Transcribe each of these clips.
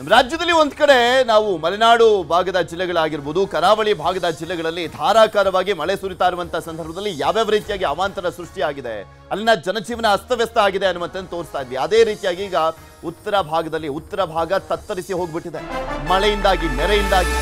ನಮ್ಮ ರಾಜ್ಯದಲ್ಲಿ ಒಂದು ಕಡೆ ನಾವು ಮಲೆನಾಡು ಭಾಗದ ಜಿಲ್ಲೆಗಳಾಗಿರ್ಬೋದು, ಕರಾವಳಿ ಭಾಗದ ಜಿಲ್ಲೆಗಳಲ್ಲಿ ಧಾರಾಕಾರವಾಗಿ ಮಳೆ ಸುರಿತಾ ಇರುವಂತಹ ಸಂದರ್ಭದಲ್ಲಿ ಯಾವ್ಯಾವ ರೀತಿಯಾಗಿ ಅವಾಂತರ ಸೃಷ್ಟಿಯಾಗಿದೆ, ಅಲ್ಲಿನ ಜನಜೀವನ ಅಸ್ತವ್ಯಸ್ತ ಆಗಿದೆ ಅನ್ನುವಂಥದ್ದು ತೋರಿಸ್ತಾ ಇದ್ವಿ. ಅದೇ ರೀತಿಯಾಗಿ ಈಗ ಉತ್ತರ ಭಾಗದಲ್ಲಿ, ಉತ್ತರ ಭಾಗ ತತ್ತರಿಸಿ ಹೋಗ್ಬಿಟ್ಟಿದೆ. ಮಳೆಯಿಂದಾಗಿ, ನೆರೆಯಿಂದಾಗಿ.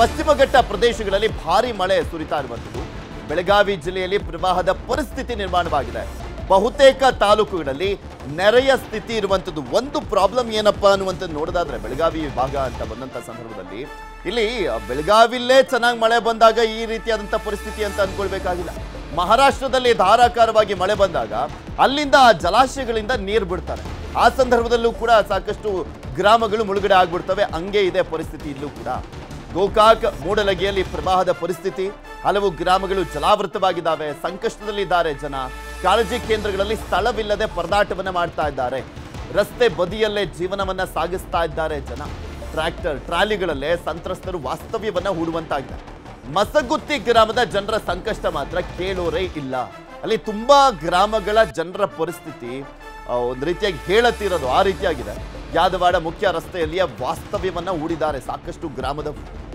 ಪಶ್ಚಿಮ ಘಟ್ಟ ಪ್ರದೇಶಗಳಲ್ಲಿ ಭಾರಿ ಮಳೆ ಸುರಿತಾ ಇರುವಂಥದ್ದು. ಬೆಳಗಾವಿ ಜಿಲ್ಲೆಯಲ್ಲಿ ಪ್ರವಾಹದ ಪರಿಸ್ಥಿತಿ ನಿರ್ಮಾಣವಾಗಿದೆ. ಬಹುತೇಕ ತಾಲೂಕುಗಳಲ್ಲಿ ನೆರೆಯ ಸ್ಥಿತಿ ಇರುವಂಥದ್ದು ಒಂದು ಪ್ರಾಬ್ಲಮ್ ಏನಪ್ಪ ಅನ್ನುವಂಥದ್ದು ನೋಡೋದಾದ್ರೆ ಬೆಳಗಾವಿ ಭಾಗ ಅಂತ ಬಂದಂಥ ಸಂದರ್ಭದಲ್ಲಿ ಇಲ್ಲಿ ಬೆಳಗಾವಿಲ್ಲೇ ಚೆನ್ನಾಗಿ ಮಳೆ ಬಂದಾಗ ಈ ರೀತಿಯಾದಂಥ ಪರಿಸ್ಥಿತಿ ಅಂತ ಅಂದ್ಕೊಳ್ಬೇಕಾಗಿಲ್ಲ ಮಹಾರಾಷ್ಟ್ರದಲ್ಲಿ ಧಾರಾಕಾರವಾಗಿ ಮಳೆ ಬಂದಾಗ ಅಲ್ಲಿಂದ ಆ ಜಲಾಶಯಗಳಿಂದ ನೀರು ಬಿಡ್ತಾರೆ. ಆ ಸಂದರ್ಭದಲ್ಲೂ ಕೂಡ ಸಾಕಷ್ಟು ಗ್ರಾಮಗಳು ಮುಳುಗಡೆ ಆಗ್ಬಿಡ್ತವೆ. ಹಂಗೆ ಇದೆ ಪರಿಸ್ಥಿತಿ ಇಲ್ಲೂ ಕೂಡ. ಗೋಕಾಕ್ ಮೂಡಲಗೆಯಲ್ಲಿ ಪ್ರವಾಹದ ಪರಿಸ್ಥಿತಿ, ಹಲವು ಗ್ರಾಮಗಳು ಜಲಾವೃತವಾಗಿದ್ದಾವೆ, ಸಂಕಷ್ಟದಲ್ಲಿದ್ದಾರೆ ಜನ. ಕಾಳಜಿ ಕೇಂದ್ರಗಳಲ್ಲಿ ಸ್ಥಳವಿಲ್ಲದೆ ಪರದಾಟವನ್ನು ಮಾಡ್ತಾ ಇದ್ದಾರೆ. ರಸ್ತೆ ಬದಿಯಲ್ಲೇ ಜೀವನವನ್ನ ಸಾಗಿಸ್ತಾ ಇದ್ದಾರೆ ಜನ. ಟ್ರ್ಯಾಕ್ಟರ್ ಟ್ರಾಲಿಗಳಲ್ಲೇ ಸಂತ್ರಸ್ತರು ವಾಸ್ತವ್ಯವನ್ನ ಹೂಡುವಂತಾಗಿದೆ ಮಸಗುತ್ತಿ ಗ್ರಾಮದ ಜನರ ಸಂಕಷ್ಟ ಮಾತ್ರ ಕೇಳೋರೇ ಇಲ್ಲ. ಅಲ್ಲಿ ತುಂಬಾ ಗ್ರಾಮಗಳ ಜನರ ಪರಿಸ್ಥಿತಿ ಒಂದು ರೀತಿಯಾಗಿ ಹೇಳತ್ತಿರೋದು ಆ ರೀತಿಯಾಗಿದೆ. ಯಾದವಾಡ ಮುಖ್ಯ ರಸ್ತೆಯಲ್ಲಿಯ ವಾಸ್ತವ್ಯವನ್ನ ಹೂಡಿದ್ದಾರೆ ಸಾಕಷ್ಟು ಗ್ರಾಮದ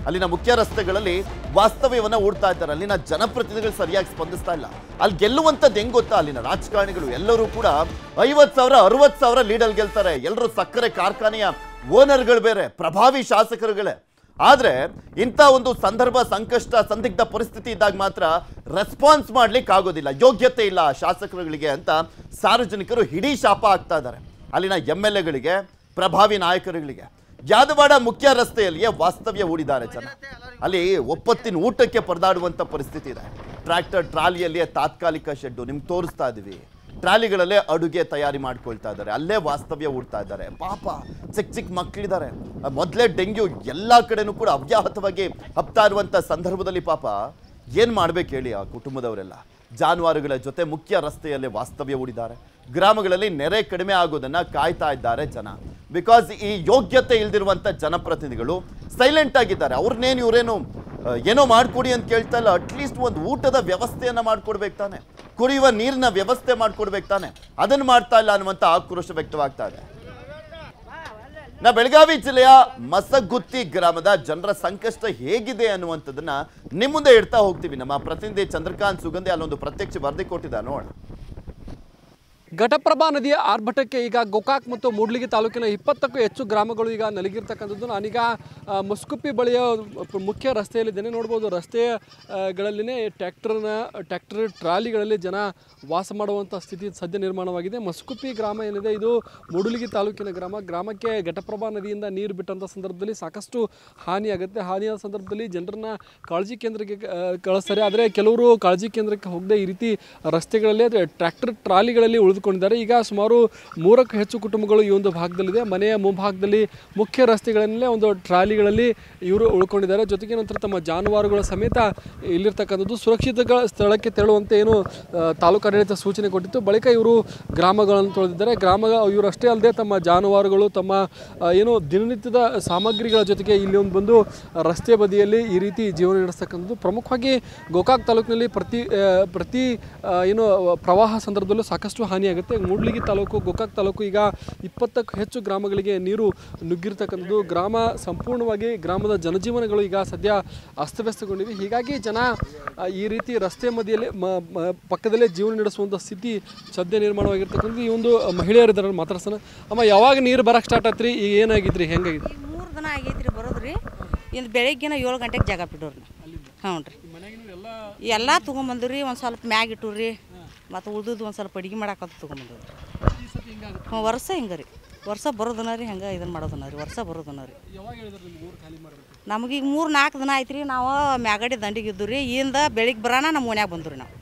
ಅಲ್ಲಿನ ಮುಖ್ಯ ರಸ್ತೆಗಳಲ್ಲಿ ವಾಸ್ತವ್ಯವನ್ನ ಓಡ್ತಾ ಇದ್ದಾರೆ. ಅಲ್ಲಿನ ಜನಪ್ರತಿನಿಧಿಗಳು ಸರಿಯಾಗಿ ಸ್ಪಂದಿಸ್ತಾ ಇಲ್ಲ. ಅಲ್ಲಿ ಗೆಲ್ಲುವಂಥದ್ದು ಹೆಂಗ್ ಗೊತ್ತಾ? ಅಲ್ಲಿನ ರಾಜಕಾರಣಿಗಳು ಎಲ್ಲರೂ ಕೂಡ ಐವತ್ತು ಸಾವಿರ, ಅರವತ್ತು ಸಾವಿರ ಲೀಡಲ್ ಗೆಲ್ತಾರೆ. ಎಲ್ಲರೂ ಸಕ್ಕರೆ ಕಾರ್ಖಾನೆಯ ಓನರ್ಗಳು ಬೇರೆ, ಪ್ರಭಾವಿ ಶಾಸಕರುಗಳೇ. ಆದರೆ ಇಂಥ ಒಂದು ಸಂದರ್ಭ, ಸಂಕಷ್ಟ, ಸಂದಿಗ್ಧ ಪರಿಸ್ಥಿತಿ ಇದ್ದಾಗ ಮಾತ್ರ ರೆಸ್ಪಾನ್ಸ್ ಮಾಡ್ಲಿಕ್ಕೆ ಆಗೋದಿಲ್ಲ. ಯೋಗ್ಯತೆ ಇಲ್ಲ ಶಾಸಕರುಗಳಿಗೆ ಅಂತ ಸಾರ್ವಜನಿಕರು ಹಿಡೀ ಶಾಪ ಆಗ್ತಾ ಇದ್ದಾರೆ. ಅಲ್ಲಿನ ಎಂ ಎಲ್ ಪ್ರಭಾವಿ ನಾಯಕರುಗಳಿಗೆ. ಯಾದವಾಡ ಮುಖ್ಯ ರಸ್ತೆಯಲ್ಲಿಯೇ ವಾಸ್ತವ್ಯ ಹೂಡಿದ್ದಾರೆ ಜನ. ಅಲ್ಲಿ ಒಪ್ಪತ್ತಿನ ಊಟಕ್ಕೆ ಪರದಾಡುವಂತ ಪರಿಸ್ಥಿತಿ ಇದೆ. ಟ್ರ್ಯಾಕ್ಟರ್ ಟ್ರಾಲಿಯಲ್ಲಿಯೇ ತಾತ್ಕಾಲಿಕ ಶೆಡ್ಡು. ನಿಮ್ಗೆ ತೋರಿಸ್ತಾ ಇದೀವಿ. ಟ್ರಾಲಿಗಳಲ್ಲೇ ಅಡುಗೆ ತಯಾರಿ ಮಾಡ್ಕೊಳ್ತಾ ಇದ್ದಾರೆ. ಅಲ್ಲೇ ವಾಸ್ತವ್ಯ ಹೂಡ್ತಾ ಇದ್ದಾರೆ. ಪಾಪ ಚಿಕ್ಕ ಚಿಕ್ಕ ಮಕ್ಕಳಿದ್ದಾರೆ ಮೊದಲೇ ಡೆಂಗ್ಯೂ ಎಲ್ಲ ಕಡೆನೂ ಕೂಡ ಅವ್ಯಾಹತವಾಗಿ ಹಬ್ತಾ ಇರುವಂಥ ಸಂದರ್ಭದಲ್ಲಿ ಪಾಪ ಏನು ಮಾಡ್ಬೇಕು ಹೇಳಿ ಆ ಕುಟುಂಬದವರೆಲ್ಲ? ಜಾನುವಾರುಗಳ ಜೊತೆ ಮುಖ್ಯ ರಸ್ತೆಯಲ್ಲಿ ವಾಸ್ತವ್ಯ ಹೂಡಿದ್ದಾರೆ. ಗ್ರಾಮಗಳಲ್ಲಿ ನೆರೆ ಕಡಿಮೆ ಆಗೋದನ್ನ ಕಾಯ್ತಾ ಇದ್ದಾರೆ ಜನ. ಬಿಕಾಸ್ ಈ ಯೋಗ್ಯತೆ ಇಲ್ದಿರುವಂಥ ಜನಪ್ರತಿನಿಧಿಗಳು ಸೈಲೆಂಟ್ ಆಗಿದ್ದಾರೆ. ಅವ್ರನ್ನೇನು ಇವರೇನು ಏನೋ ಮಾಡ್ಕೊಡಿ ಅಂತ ಕೇಳ್ತಾ ಇಲ್ಲ. ಅಟ್ಲೀಸ್ಟ್ ಒಂದು ಊಟದ ವ್ಯವಸ್ಥೆಯನ್ನ ಮಾಡ್ಕೊಡ್ಬೇಕು ತಾನೆ. ಕುಡಿಯುವ ನೀರಿನ ವ್ಯವಸ್ಥೆ ಮಾಡ್ಕೊಡ್ಬೇಕು ತಾನೆ. ಅದನ್ನು ಮಾಡ್ತಾ ಇಲ್ಲ ಅನ್ನುವಂಥ ಆಕ್ರೋಶ ವ್ಯಕ್ತವಾಗ್ತಾ ಇದೆ. ನಾ ಬೆಳಗಾವಿ ಜಿಲ್ಲೆಯ ಮಸಗುತ್ತಿ ಗ್ರಾಮದ ಜನರ ಸಂಕಷ್ಟ ಹೇಗಿದೆ ಅನ್ನುವಂಥದ್ದನ್ನ ನಿಮ್ಮ ಮುಂದೆ ಇಡ್ತಾ ಹೋಗ್ತೀವಿ. ನಮ್ಮ ಪ್ರತಿನಿಧಿ ಚಂದ್ರಕಾಂತ್ ಸುಗಂಧಿ ಅಲ್ಲೊಂದು ಪ್ರತ್ಯಕ್ಷ ವರದಿ ಕೊಟ್ಟಿದ್ದ ನೋಡ ಘಟಪ್ರಭಾ ನದಿಯ ಆರ್ಭಟಕ್ಕೆ ಈಗ ಗೋಕಾಕ್ ಮತ್ತು ಮೂಡ್ಲಿಗಿ ತಾಲೂಕಿನ ಇಪ್ಪತ್ತಕ್ಕೂ ಹೆಚ್ಚು ಗ್ರಾಮಗಳು ಈಗ ನಲಗಿರ್ತಕ್ಕಂಥದ್ದು. ನಾನೀಗ ಮುಸ್ಕುಪ್ಪಿ ಬಳಿಯ ಮುಖ್ಯ ರಸ್ತೆಯಲ್ಲಿದ್ದೇನೆ ನೋಡ್ಬೋದು. ರಸ್ತೆಗಳಲ್ಲಿನೇ ಟ್ಯಾಕ್ಟರ್ನ, ಟ್ಯಾಕ್ಟರ್ ಟ್ರಾಲಿಗಳಲ್ಲಿ ಜನ ವಾಸ ಮಾಡುವಂಥ ಸ್ಥಿತಿ ಸದ್ಯ ನಿರ್ಮಾಣವಾಗಿದೆ. ಮಸ್ಕುಪ್ಪಿ ಗ್ರಾಮ ಏನಿದೆ, ಇದು ಮೂಡುಲಿಗಿ ತಾಲೂಕಿನ ಗ್ರಾಮ. ಗ್ರಾಮಕ್ಕೆ ಘಟಪ್ರಭಾ ನದಿಯಿಂದ ನೀರು ಬಿಟ್ಟಂಥ ಸಂದರ್ಭದಲ್ಲಿ ಸಾಕಷ್ಟು ಹಾನಿಯಾಗುತ್ತೆ. ಹಾನಿಯಾದ ಸಂದರ್ಭದಲ್ಲಿ ಜನರನ್ನ ಕಾಳಜಿ ಕೇಂದ್ರಕ್ಕೆ ಕಳಿಸ್ತಾರೆ. ಆದರೆ ಕೆಲವರು ಕಾಳಜಿ ಕೇಂದ್ರಕ್ಕೆ ಹೋಗದೆ ಈ ರೀತಿ ರಸ್ತೆಗಳಲ್ಲಿ ಟ್ರ್ಯಾಕ್ಟರ್ ಟ್ರಾಲಿಗಳಲ್ಲಿ ಉಳಿದುಕೊಂಡಿದ್ದಾರೆ ಈಗ ಸುಮಾರು ಮೂರಕ್ಕೂ ಹೆಚ್ಚು ಕುಟುಂಬಗಳು ಈ ಒಂದು ಭಾಗದಲ್ಲಿದೆ. ಮನೆಯ ಮುಂಭಾಗದಲ್ಲಿ ಮುಖ್ಯ ರಸ್ತೆಗಳಲ್ಲೇ ಒಂದು ಟ್ರಾಲಿಗಳಲ್ಲಿ ಇವರು ಉಳ್ಕೊಂಡಿದ್ದಾರೆ. ಜೊತೆಗೆ ನಂತರ ತಮ್ಮ ಜಾನುವಾರುಗಳ ಸಮೇತ ಇಲ್ಲಿರ್ತಕ್ಕಂಥದ್ದು ಸುರಕ್ಷಿತ ಸ್ಥಳಕ್ಕೆ ತೆರಳುವಂತೆ ಏನು ತಾಲೂಕಾಡಳಿತ ಸೂಚನೆ ಕೊಟ್ಟಿತ್ತು. ಬಳಿಕ ಇವರು ಗ್ರಾಮಗಳನ್ನು ತೊಳೆದಿದ್ದಾರೆ. ಗ್ರಾಮ ಇವರಷ್ಟೇ ಅಲ್ಲದೆ ತಮ್ಮ ಜಾನುವಾರುಗಳು, ತಮ್ಮ ಏನು ದಿನನಿತ್ಯದ ಸಾಮಗ್ರಿಗಳ ಜೊತೆಗೆ ಇಲ್ಲಿ ಒಂದು ಬಂದು ರಸ್ತೆ ಬದಿಯಲ್ಲಿ ಈ ರೀತಿ ಜೀವನ ನಡೆಸ್ತಕ್ಕಂಥದ್ದು. ಪ್ರಮುಖವಾಗಿ ಗೋಕಾಕ್ ತಾಲೂಕಿನಲ್ಲಿ ಪ್ರತಿ ಪ್ರತಿ ಏನು ಪ್ರವಾಹ ಸಂದರ್ಭದಲ್ಲೂ ಸಾಕಷ್ಟು ಹಾನಿಯಾಗುತ್ತೆ ಮೂಡ್ಲಿಗಿ ತಾಲೂಕು ಗೋಕಾಕ್ ತಾಲೂಕು ಈಗ ಇಪ್ಪತ್ತಕ್ಕೂ ಹೆಚ್ಚು ಗ್ರಾಮಗಳಿಗೆ ನೀರು ನುಗ್ಗಿರ್ತಕ್ಕಂಥದ್ದು. ಗ್ರಾಮ ಸಂಪೂರ್ಣವಾಗಿ ಗ್ರಾಮದ ಜನಜೀವನಗಳು ಈಗ ಸದ್ಯ ಅಸ್ತವ್ಯಸ್ತಗೊಂಡಿವೆ. ಹೀಗಾಗಿ ಜನ ಈ ರೀತಿ ರಸ್ತೆ ಮಧ್ಯೆಯಲ್ಲಿ ಮ- ಮ- ಪಕ್ಕದಲ್ಲೇ ಜೀವನ ನಡೆಸುವಂಥ ಸ್ಥಿತಿ ಸದ್ಯ ನಿರ್ಮಾಣವಾಗಿರ್ತಕ್ಕಂಥದ್ದು. ಈ ಒಂದು ಮಹಿಳೆಯರಿದ್ದಾರೆ ಮಾತಾಡ್ಸೋಣ. ಅಮ್ಮ ಯಾವಾಗ ನೀರು ಬರಕ್ಕೆ ಸ್ಟಾರ್ಟ್ ಆತ್ರಿ? ಈಗ ಏನಾಗಿದ್ರಿ? ಹೆಂಗಾಗಿದ್ರಿ? ಈ ಮೂರು ದಿನ ಆಗೈತ್ರಿ ಬರೋದ್ರಿ. ಇಲ್ಲಿ ಬೆಳಗ್ಗೆನ ಏಳು ಗಂಟೆಗೆ ಜಾಗ ಬಿಟ್ಟವ್ರಿ ಹ್ಞೂ ರೀ ಎಲ್ಲ ತೊಗೊಂಬಂದ್ರಿ ಒಂದು ಸ್ವಲ್ಪ ಮ್ಯಾಗ ಇಟ್ಟುರಿ. ಮತ್ತು ಉಳ್ದದ್ದು ಒಂದು ಸ್ವಲ್ಪ ಅಡುಗೆ ಮಾಡಾಕಂತ ತೊಗೊಂಬಂದು ಹ್ಞೂ ವರ್ಷ ಹಿಂಗೆ ರೀ? ವರ್ಷ ಬರೋದನ್ನ ರೀ ಹಂಗೆ ಇದನ್ನು ಮಾಡೋದನ ರೀ ವರ್ಷ ಬರೋದನ ರೀ. ನಮಗೀಗ ಮೂರು ನಾಲ್ಕು ದಿನ ಆಯ್ತು ರೀ ನಾವು ಮ್ಯಾಗಡಿ ದಂಡಿಗೆ ಇದ್ದು ರೀ ಇಂದ ಬೆಳಿಗ್ಗೆ ಬರೋಣ ನಮ್ಮ ಮನ್ಯಾಗ ರೀ ನಾವು.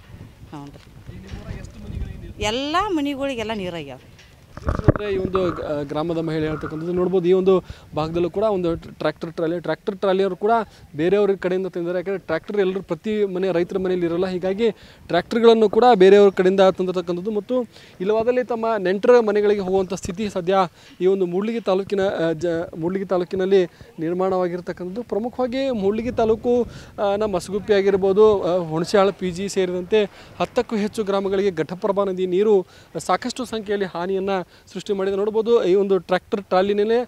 ಹ್ಞೂ ರೀ. ಎಲ್ಲ ಮನೆಗಳಿಗೆಲ್ಲ ನೀರಾಗ್ಯಾವ ಈ ಒಂದು ಗ್ರಾಮದ ಮಹಿಳೆ ಹೇಳ್ತಕ್ಕಂಥದ್ದು ನೋಡ್ಬೋದು, ಈ ಒಂದು ಭಾಗದಲ್ಲೂ ಕೂಡ ಒಂದು ಟ್ರ್ಯಾಕ್ಟರ್ ಟ್ರಾಲಿ ಟ್ರ್ಯಾಕ್ಟರ್ ಟ್ರಾಲಿಯವರು ಕೂಡ ಬೇರೆಯವ್ರ ಕಡೆಯಿಂದ ತಂದಿದ್ದಾರೆ. ಯಾಕಂದರೆ ಟ್ರ್ಯಾಕ್ಟರ್ ಎಲ್ಲರೂ ಪ್ರತಿ ಮನೆ, ರೈತರ ಮನೆಯಲ್ಲಿ ಇರಲ್ಲ. ಹೀಗಾಗಿ ಟ್ರ್ಯಾಕ್ಟರ್ಗಳನ್ನು ಕೂಡ ಬೇರೆಯವ್ರ ಕಡೆಯಿಂದ ತಂದಿರತಕ್ಕಂಥದ್ದು. ಮತ್ತು ಇಲ್ಲವಾದಲ್ಲಿ ತಮ್ಮ ನೆಂಟರ ಮನೆಗಳಿಗೆ ಹೋಗುವಂಥ ಸ್ಥಿತಿ ಸದ್ಯ ಈ ಒಂದು ಮೂಡ್ಲಿಗಿ ತಾಲೂಕಿನ ಜ, ಮೂಡ್ಲಿಗಿ ತಾಲೂಕಿನಲ್ಲಿ ನಿರ್ಮಾಣವಾಗಿರ್ತಕ್ಕಂಥದ್ದು. ಪ್ರಮುಖವಾಗಿ ಮೂಡ್ಲಿಗಿ ತಾಲೂಕು ನಮ್ಮ ಮಸಗುಪ್ಪಿ ಆಗಿರ್ಬೋದು ಹುಣಸೆಹಾಳ ಪಿ ಜಿ ಸೇರಿದಂತೆ ಹತ್ತಕ್ಕೂ ಹೆಚ್ಚು ಗ್ರಾಮಗಳಿಗೆ ಘಟಪ್ರಭಾ ನದಿ ನೀರು ಸಾಕಷ್ಟು ಸಂಖ್ಯೆಯಲ್ಲಿ ಹಾನಿಯನ್ನು ಸೃಷ್ಟಿ ಮಾಡಿದೆ. ನೋಡ್ಬೋದು ಈ ಒಂದು ಟ್ರ್ಯಾಕ್ಟರ್ ಟ್ರಾಲಿನೇ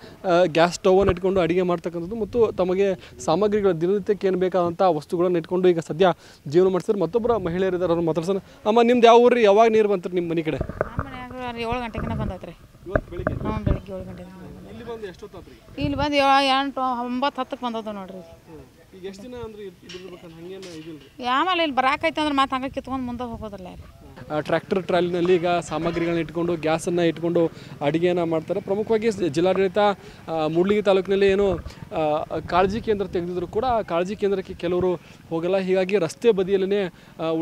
ಗ್ಯಾಸ್ ಸ್ಟವನ್ನು ಇಟ್ಕೊಂಡು ಅಡುಗೆ ಮಾಡ್ತಕ್ಕಂಥದ್ದು ಮತ್ತು ತಮಗೆ ಸಾಮಗ್ರಿಗಳ ದಿನನಿತ್ಯಕ್ಕೆ ಏನು ಬೇಕಾದಂಥ ವಸ್ತುಗಳನ್ನು ಇಟ್ಕೊಂಡು ಈಗ ಸದ್ಯ ಜೀವನ ಮಾಡಿಸಿದ್ರೆ ಮತ್ತೊಬ್ಬರ ಮಹಿಳೆಯರಿದ್ದಾರೆ ಅವ್ರನ್ನ ಮಾತಾಡ್ಸೋಣ. ಅಮ್ಮ ನಿಮ್ದು ಯಾವ ಊರು ಯಾವಾಗ ನೀರು ಬಂತು ನಿಮ್ಮ ಮನೆ ಕಡೆ? ಏಳು ಗಂಟೆಗೆ ಬಂದೈತೆ ರೀ ಇವತ್ತು ಬೆಳಿಗ್ಗೆ? ಹ್ಞೂ ಬೆಳಿಗ್ಗೆ ಏಳು ಗಂಟೆಗೆ ಇಲ್ಲಿ ಬಂದು ಎಂಟು ಒಂಬತ್ತು ಹತ್ತಕ್ಕೆ ಬಂದದ ನೋಡ್ರಿ. ಆಮೇಲೆ ಇಲ್ಲಿ ಬರಾಕೈತೆ ಅಂದ್ರೆ ಮತ್ತೆ ಹಂಗೆ ಕಿತ್ಕೊಂಡು ಮುಂದೆ ಹೋಗೋದಿಲ್ಲ ಟ್ರ್ಯಾಕ್ಟರ್ ಟ್ರಾಲಿನಲ್ಲಿ ಈಗ ಸಾಮಗ್ರಿಗಳನ್ನ ಇಟ್ಕೊಂಡು, ಗ್ಯಾಸನ್ನು ಇಟ್ಕೊಂಡು ಅಡುಗೆಯನ್ನು ಮಾಡ್ತಾರೆ. ಪ್ರಮುಖವಾಗಿ ಜಿಲ್ಲಾಡಳಿತ ಮೂಡ್ಲಿಗಿ ತಾಲೂಕಿನಲ್ಲಿ ಏನು ಕಾಳಜಿ ಕೇಂದ್ರ ತೆಗೆದಿದ್ರು ಕೂಡ ಆ ಕಾಳಜಿ ಕೇಂದ್ರಕ್ಕೆ ಕೆಲವರು ಹೋಗಲ್ಲ. ಹೀಗಾಗಿ ರಸ್ತೆ ಬದಿಯಲ್ಲೇ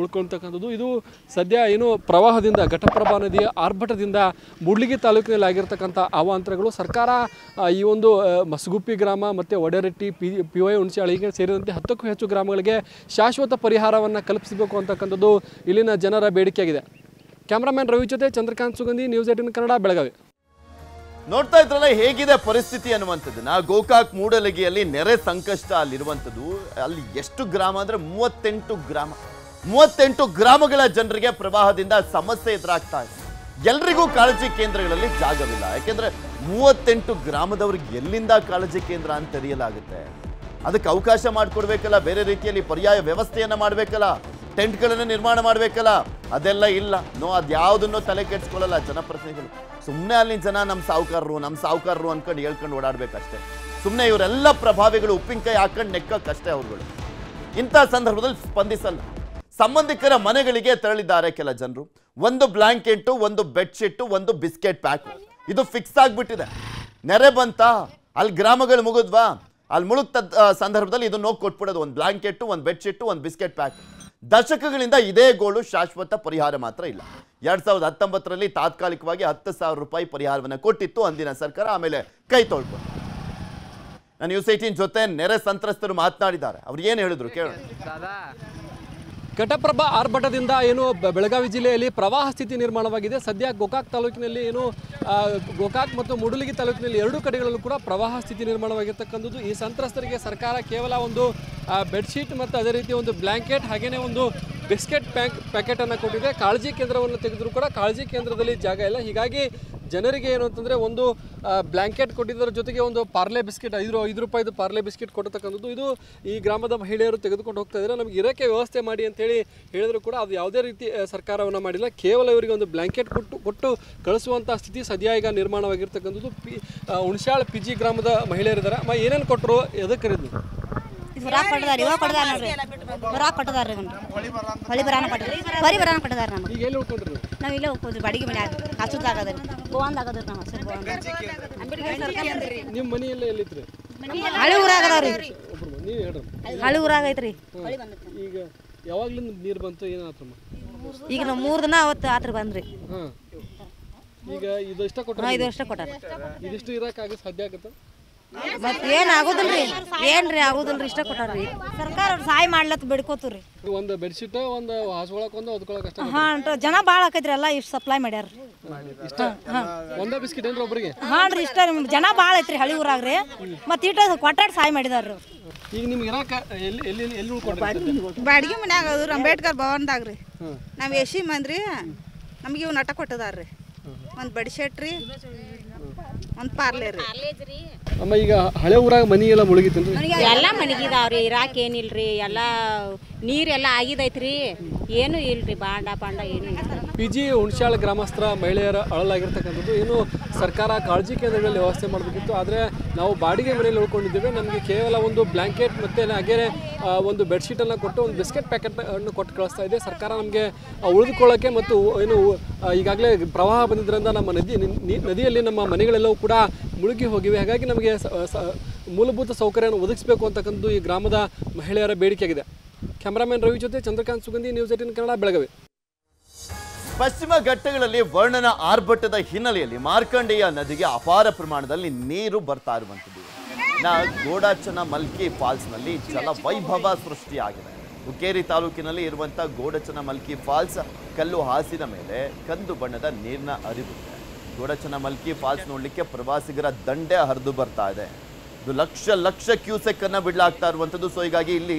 ಉಳ್ಕೊಳ್ತಕ್ಕಂಥದ್ದು. ಇದು ಸದ್ಯ ಏನು ಪ್ರವಾಹದಿಂದ, ಘಟಪ್ರಭಾ ನದಿಯ ಆರ್ಭಟದಿಂದ ಮೂಡ್ಲಿಗಿ ತಾಲೂಕಿನಲ್ಲಿ ಆಗಿರ್ತಕ್ಕಂಥ ಅವಾಂತರಗಳು. ಸರ್ಕಾರ ಈ ಒಂದು ಮಸಗುಪ್ಪಿ ಗ್ರಾಮ ಮತ್ತು ಒಡೆರಟ್ಟಿ, ಪಿ ಪಿ ವೈ ಹುಣಸಿಯಾಳಿಗೆ ಸೇರಿದಂತೆ ಹತ್ತಕ್ಕೂ ಹೆಚ್ಚು ಗ್ರಾಮಗಳಿಗೆ ಶಾಶ್ವತ ಪರಿಹಾರವನ್ನು ಕಲ್ಪಿಸಬೇಕು ಅಂತಕ್ಕಂಥದ್ದು ಇಲ್ಲಿನ ಜನರ ಬೇಡಿಕೆಯಾಗಿದೆ ಕ್ಯಾಮ್ರಾಮನ್ ರವಿ ಜೊತೆ ಚಂದ್ರಕಾಂತ್ ಸುಗಂಧಿ ನ್ಯೂಸ್ ಏಟಿನ್ ಕನ್ನಡ, ಬೆಳಗಾವಿ. ನೋಡ್ತಾ ಇದ್ರಲ್ಲ ಹೇಗಿದೆ ಪರಿಸ್ಥಿತಿ ಅನ್ನುವಂಥದ್ದನ್ನ ಗೋಕಾಕ್ ಮೂಡಲಗಿಯಲ್ಲಿ ನೆರೆ ಸಂಕಷ್ಟ ಅಲ್ಲಿರುವಂಥದ್ದು. ಅಲ್ಲಿ ಎಷ್ಟು ಗ್ರಾಮ ಅಂದ್ರೆ ಮೂವತ್ತೆಂಟು ಗ್ರಾಮ. ಮೂವತ್ತೆಂಟು ಗ್ರಾಮಗಳ ಜನರಿಗೆ ಪ್ರವಾಹದಿಂದ ಸಮಸ್ಯೆ ಎದುರಾಗ್ತಾ ಇದೆ. ಎಲ್ರಿಗೂ ಕಾಳಜಿ ಕೇಂದ್ರಗಳಲ್ಲಿ ಜಾಗವಿಲ್ಲ. ಯಾಕೆಂದ್ರೆ ಮೂವತ್ತೆಂಟು ಗ್ರಾಮದವ್ರಿಗೆ ಎಲ್ಲಿಂದ ಕಾಳಜಿ ಕೇಂದ್ರ ಅಂತ ತೆರೆಯಲಾಗುತ್ತೆ ಅದಕ್ಕೆ ಅವಕಾಶ ಮಾಡಿಕೊಡ್ಬೇಕಲ್ಲ, ಬೇರೆ ರೀತಿಯಲ್ಲಿ ಪರ್ಯಾಯ ವ್ಯವಸ್ಥೆಯನ್ನ ಮಾಡಬೇಕಲ್ಲ. ಟೆಂಟ್ಗಳನ್ನು ನಿರ್ಮಾಣ ಮಾಡಬೇಕಲ್ಲ? ಅದೆಲ್ಲ ಇಲ್ಲ. ನೋ, ಅದ್ಯಾವುದನ್ನು ತಲೆ ಕೆಡಿಸ್ಕೊಳ್ಳಲ್ಲ ಜನಪ್ರತಿನಿಧಿಗಳು. ಸುಮ್ಮನೆ ಅಲ್ಲಿ ಜನ ನಮ್ಮ ಸಾವುಕಾರರು ನಮ್ಮ ಸಾವುಕಾರರು ಅನ್ಕೊಂಡು ಹೇಳ್ಕೊಂಡು ಓಡಾಡ್ಬೇಕಷ್ಟೇ. ಸುಮ್ಮನೆ ಇವರೆಲ್ಲ ಪ್ರಭಾವಿಗಳು ಉಪ್ಪಿನಕಾಯಿ ಹಾಕೊಂಡು ನೆಕ್ಕಕ್ಕಷ್ಟೇ ಅವ್ರುಗಳು. ಇಂಥ ಸಂದರ್ಭದಲ್ಲಿ ಸ್ಪಂದಿಸಲ್ಲ. ಸಂಬಂಧಿಕರ ಮನೆಗಳಿಗೆ ತೆರಳಿದ್ದಾರೆ ಕೆಲ ಜನರು. ಒಂದು ಬ್ಲಾಂಕೆಟ್, ಒಂದು ಬೆಡ್ಶೀಟು, ಒಂದು ಬಿಸ್ಕೆಟ್ ಪ್ಯಾಕ್. ಇದು ಫಿಕ್ಸ್ ಆಗಿಬಿಟ್ಟಿದೆ. ನೆರೆ ಬಂತ? ಅಲ್ಲಿ ಗ್ರಾಮಗಳು ಮುಗಿದ್ವಾ? ಅಲ್ಲಿ ಮುಳುಗ್ತ ಸಂದರ್ಭದಲ್ಲಿ ಇದನ್ನ ಹೋಗಿ ಕೊಟ್ಬಿಡೋದು. ಒಂದು ಬ್ಲಾಂಕೆಟ್, ಒಂದು ಬೆಡ್ಶೀಟು, ಒಂದು ಬಿಸ್ಕೆಟ್ ಪ್ಯಾಕ್. ದಶಕಗಳಿಂದ ಇದೇ ಗೋಳು ಶಾಶ್ವತ ಪರಿಹಾರ ಮಾತ್ರ ಇಲ್ಲ. ಎರಡ್ ಸಾವಿರದ ಹತ್ತೊಂಬತ್ತರಲ್ಲಿ ತಾತ್ಕಾಲಿಕವಾಗಿ ಹತ್ತು ಸಾವಿರ ರೂಪಾಯಿ ಪರಿಹಾರವನ್ನು ಕೊಟ್ಟಿತ್ತು ಅಂದಿನ ಸರ್ಕಾರ, ಆಮೇಲೆ ಕೈ ತೊಳ್ಕೊಂಡು ನಾನು ನ್ಯೂಸ್ ಜೊತೆ ನೆರೆ ಸಂತ್ರಸ್ತರು ಮಾತನಾಡಿದ್ದಾರೆ. ಅವ್ರು ಏನು ಹೇಳಿದ್ರು ಕೇಳೋಣ. ಘಟಪ್ರಭಾ ಆರ್ಭಟದಿಂದ ಏನು ಬೆಳಗಾವಿ ಜಿಲ್ಲೆಯಲ್ಲಿ ಪ್ರವಾಹ ಸ್ಥಿತಿ ನಿರ್ಮಾಣವಾಗಿದೆ. ಸದ್ಯ ಗೋಕಾಕ್ ತಾಲೂಕಿನಲ್ಲಿ ಏನು ಗೋಕಾಕ್ ಮತ್ತು ಮೂಡಲಗಿ ತಾಲೂಕಿನಲ್ಲಿ ಎರಡು ಕಡೆಗಳಲ್ಲೂ ಕೂಡ ಪ್ರವಾಹ ಸ್ಥಿತಿ ನಿರ್ಮಾಣವಾಗಿರ್ತಕ್ಕಂಥದ್ದು. ಈ ಸಂತ್ರಸ್ತರಿಗೆ ಸರ್ಕಾರ ಕೇವಲ ಒಂದು ಬೆಡ್ಶೀಟ್ ಮತ್ತು ಅದೇ ರೀತಿ ಒಂದು ಬ್ಲ್ಯಾಂಕೆಟ್ ಹಾಗೆಯೇ ಒಂದು ಬಿಸ್ಕೆಟ್ ಪ್ಯಾಕ್ ಪ್ಯಾಕೆಟನ್ನು ಕೊಟ್ಟಿದೆ. ಕಾಳಜಿ ಕೇಂದ್ರವನ್ನು ತೆಗೆದರೂ ಕೂಡ ಕಾಳಜಿ ಕೇಂದ್ರದಲ್ಲಿ ಜಾಗ ಇಲ್ಲ. ಹೀಗಾಗಿ ಜನರಿಗೆ ಏನು ಅಂತಂದರೆ ಒಂದು ಬ್ಲ್ಯಾಂಕೆಟ್ ಕೊಟ್ಟಿದ್ದರ ಜೊತೆಗೆ ಒಂದು ಪಾರ್ಲೆ ಬಿಸ್ಕೆಟ್ ಐದು ಐದು ರೂಪಾಯಿದು ಪಾರ್ಲೆ ಬಿಸ್ಕೆಟ್ ಕೊಡತಕ್ಕಂಥದ್ದು. ಇದು ಈ ಗ್ರಾಮದ ಮಹಿಳೆಯರು ತೆಗೆದುಕೊಂಡು ಹೋಗ್ತಾ ಇದ್ದಾರೆ. ನಮಗೆ ಇರೋಕ್ಕೆ ವ್ಯವಸ್ಥೆ ಮಾಡಿ ಅಂತೇಳಿ ಹೇಳಿದ್ರು ಕೂಡ ಅದು ಯಾವುದೇ ರೀತಿ ಸರ್ಕಾರವನ್ನು ಮಾಡಿಲ್ಲ. ಕೇವಲ ಇವರಿಗೆ ಒಂದು ಬ್ಲ್ಯಾಂಕೆಟ್ ಕೊಟ್ಟು ಕೊಟ್ಟು ಕಳಿಸುವಂಥ ಸ್ಥಿತಿ ಸದ್ಯ ಈಗ ನಿರ್ಮಾಣವಾಗಿರ್ತಕ್ಕಂಥದ್ದು. ಪಿ ಆ, ಹುಣಸ್ಯಾಳ ಪಿ ಜಿ ಗ್ರಾಮದ ಮಹಿಳೆಯರಿದ್ದಾರೆ. ಅಮ್ಮ ಏನೇನು ಕೊಟ್ಟರು ಎದಕ್ಕೆ ಕರೆದು ಇದು? ರಾಕ್ ಕೊಟ್ಟದಾರ ಇವಾಗ ಕೊಟ್ಟದಾರ ನೋಡ್ರಿ. ಹೊಳಿ ಬರಾನ ಕೊಟ್ಟದಾರ. ಹೊಳಿ ಬರಾನ ಕೊಟ್ಟದಾರ ನಮಗೆ. ಈಗ ಎಲ್ಲಿ ಉಳ್ಕೊಂಡ್ರಿ? ನೀವು? ಇಲ್ಲೇ ಹೋಗ್ಬೋದು ಬಾಡಿಗೆ ಮನ್ಯಾಗ ಹಸುದ್ ಆಗದ ರೀ ಗೋವಂದ. ಆಗದ ನಾವು ಹಸಿರು ಗೋವಂದ ನಿಮ್ಮ ಮನೆಯಲ್ಲ ಹಳಿ ಊರಾಗ ಅದಾವ್ರಿ ನೀವು ಹೇಳ್ರಿ. ಹಳಿ ಊರಾಗ ಐತ್ರಿ. ಈಗ ಯಾವಾಗ್ಲಿಂದ ನೀರು ಬಂತು ಏನಾತ್ರಮ್ಮ ಈಗ ನಾವು ಮೂರು ದಿನ ಅವತ್ತು ಆತ್ರ ಬಂದ್ರಿ. ಈಗ ಇದಷ್ಟ ಇಷ್ಟ ಇದಷ್ಟ ಕೊಟ್ಟಾರ? ಇದಿಷ್ಟು ಇರಕ್ಕಾಗ ಸಾಧ್ಯ ಆಗುತ್ತಾ? ಮತ್ತೆ ಏನು ಆಗೋದಿಲ್ರಿ? ಏನ್ರಿ ಆಗೋದಿಲ್ರಿ? ಇಷ್ಟ ಕೊಟ್ಟಾರ್ರಿ? ಸರ್ಕಾರ ಅವ್ರು ಸಹಾಯ ಮಾಡ್ಲತ್ತ ಬಿಡ್ಕೋತೀರಿ. ಒಂದು ಬೆಡ್ಶೀಟ್ ಒಂದು ಹಾಸ್ಕೊಳಕ್ ಒಂದು ಒದ್ಕೊಳಕ್ ಅಷ್ಟೇ ಹಾಂ ಜನ ಭಾಳ ಆಕೈತ್ರಿ ಎಲ್ಲ ಇಷ್ಟು ಸಪ್ಲೈ ಮಾಡ್ಯಾರ ಇಷ್ಟ? ಒಂದೇ ಬಿಸ್ಕಿಟ್ ಏನ್ರಿ ಒಬ್ರಿಗೆ? ಹಾಂ ರೀ ಇಷ್ಟ ರೀ ಜನ ಭಾಳ ಐತ್ರಿ ಹಳಿ ಊರಾಗ್ರಿ. ರೀ ಮತ್ತು ಇಟ್ಟ ಕೊಟ್ಟಾಡ್ ಸಹಾಯ ಮಾಡಿದಾರ್ರಿ ಈಗ ನಿಮ್ಗೆ ಇರಾಕ ಎಲ್ಲಿ ಎಲ್ಲಿ ಎಲ್ಲಿ ಉಳ್ಕೊಂಡ್ರಿ ಬಾಡಿಗೆ ಮನ್ಯಾಗ ಅದ್ರ ಅಂಬೇಡ್ಕರ್ ಭವನ್ದಾಗ ರೀ ನಾವು ಎಸಿ ಮಂದ್ರಿ ನಮ್ಗೆ ಇವ್ ನಟ ಕೊಟ್ಟದಾರ್ರಿ. ಒಂದು ಬಡಿಶೆಟ್ ರೀ. ಒಂದು ಪಾರ್ಲೆ ರೀ. ಅಮ್ಮ ಈಗ ಹಳೆ ಊರಾಗ ಮನಿ ಎಲ್ಲ ಮುಳುಗಿತ್ತು ಎಲ್ಲ ಮನೆಗಿದಾವ್ರಿ ಇರಾಕ್ ಏನಿಲ್ರಿ ಎಲ್ಲ ನೀರೆಲ್ಲ ಆಗಿದೈತ್ರಿ. ಏನು ಇಲ್ರಿ, ಬಾಂಡ, ಪಾಂಡ ಏನು ಪಿ ಜಿ ಹುಣಸಾಳ ಗ್ರಾಮಸ್ಥರ ಮಹಿಳೆಯರ ಅಳಲಾಗಿರ್ತಕ್ಕಂಥದ್ದು ಏನು ಸರ್ಕಾರ ಕಾಳಜಿ ಕೇಂದ್ರಗಳಲ್ಲಿ ವ್ಯವಸ್ಥೆ ಮಾಡಬೇಕಿತ್ತು. ಆದರೆ ನಾವು ಬಾಡಿಗೆ ಮನೆಯಲ್ಲಿ ಉಳ್ಕೊಂಡಿದ್ದೇವೆ. ನಮಗೆ ಕೇವಲ ಒಂದು ಬ್ಲ್ಯಾಂಕೆಟ್ ಮತ್ತು ಹಾಗೇ ಒಂದು ಬೆಡ್ಶೀಟನ್ನು ಕೊಟ್ಟು ಒಂದು ಬಿಸ್ಕೆಟ್ ಪ್ಯಾಕೆಟ್ ಅನ್ನು ಕೊಟ್ಟು ಕಳಿಸ್ತಾ ಇದೆ. ಸರ್ಕಾರ ನಮಗೆ ಉಳಿದುಕೊಳ್ಳೋಕ್ಕೆ ಮತ್ತು ಏನು ಈಗಾಗಲೇ ಪ್ರವಾಹ ಬಂದಿದ್ದರಿಂದ ನಮ್ಮ ನದಿ ನದಿಯಲ್ಲಿ ನಮ್ಮ ಮನೆಗಳೆಲ್ಲವೂ ಕೂಡ ಮುಳುಗಿ ಹೋಗಿವೆ. ಹಾಗಾಗಿ ನಮಗೆ ಮೂಲಭೂತ ಸೌಕರ್ಯವನ್ನು ಒದಗಿಸಬೇಕು ಅಂತಕ್ಕಂಥದ್ದು ಈ ಗ್ರಾಮದ ಮಹಿಳೆಯರ ಬೇಡಿಕೆಯಾಗಿದೆ. ಕ್ಯಾಮ್ರಾಮನ್ ರವಿ ಜೊತೆ ಚಂದ್ರಕಾಂತ್ ಸುಗಂಧಿ, ನ್ಯೂಸ್ ಏಟಿನ್ ಕನ್ನಡ, ಬೆಳಗಾವಿ. ಪಶ್ಚಿಮ ಘಟ್ಟಗಳಲ್ಲಿ ವರ್ಣನ ಆರ್ಭಟದ ಹಿನ್ನೆಲೆಯಲ್ಲಿ ಮಾರ್ಕಂಡೇಯ ನದಿಗೆ ಅಪಾರ ಪ್ರಮಾಣದಲ್ಲಿ ನೀರು ಬರ್ತಾ ಇರುವಂಥದ್ದು. ನಾ ಗೋಡಾಚನ ಮಲ್ಕಿ ಫಾಲ್ಸ್ನಲ್ಲಿ ಜಲ ವೈಭವ ಸೃಷ್ಟಿಯಾಗಿದೆ. ಹುಕ್ಕೇರಿ ತಾಲೂಕಿನಲ್ಲಿ ಇರುವಂಥ ಗೋಡಚನ ಮಲ್ಕಿ ಫಾಲ್ಸ್ ಕಲ್ಲು ಹಾಸಿನ ಮೇಲೆ ಕಂದು ಬಣ್ಣದ ನೀರಿನ ಹರಿವಿದೆ ಗೋಡಚನ ಮಲ್ಕಿ ಫಾಲ್ಸ್ ನೋಡಲಿಕ್ಕೆ ಪ್ರವಾಸಿಗರ ದಂಡೆ ಹರಿದು ಬರ್ತಾ ಇದೆ. ಇದು ಲಕ್ಷ ಲಕ್ಷ ಕ್ಯೂಸೆಕ್ ಅನ್ನ ಬಿಡ್ಲಾಗ್ತಾ ಇರುವಂಥದ್ದು. ಸೊ ಹೀಗಾಗಿ ಇಲ್ಲಿ